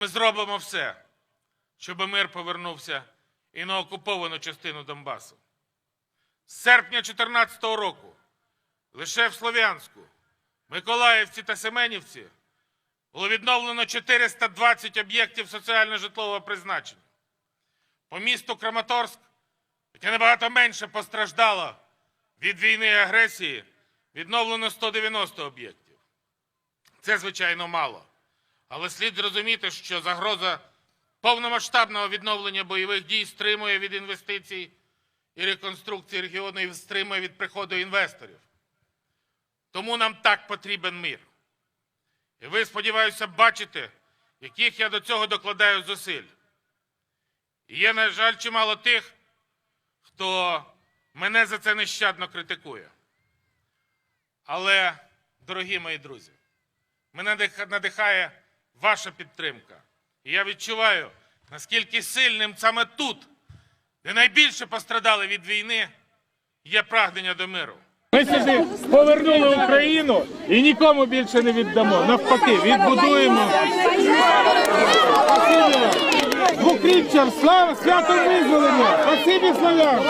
Ми зробимо все, щоб мир повернувся і на окуповану частину Донбасу. З серпня 2014 року лише в Слов'янську, Миколаївці та Семенівці було відновлено 420 об'єктів соціально-житлового призначення. По місту Краматорськ, яке набагато менше постраждало від війни і агресії, відновлено 190 об'єктів. Це, звичайно, мало. Але слід зрозуміти, що загроза повномасштабного відновлення бойових дій стримує від інвестицій і реконструкції регіону і стримує від приходу інвесторів. Тому нам так потрібен мир. І ви, сподіваюся, бачите, яких я до цього докладаю зусиль. І є, на жаль, чимало тих, хто мене за це нещадно критикує. Але, дорогі мої друзі, мене надих- надихає ваша підтримка. І я відчуваю, наскільки сильним саме тут, де найбільше пострадали від війни, є прагнення до миру. Ми сюди повернули Україну і нікому більше не віддамо. Навпаки, відбудуємо. Спасибі слава свято визволення! Спасибі, славян!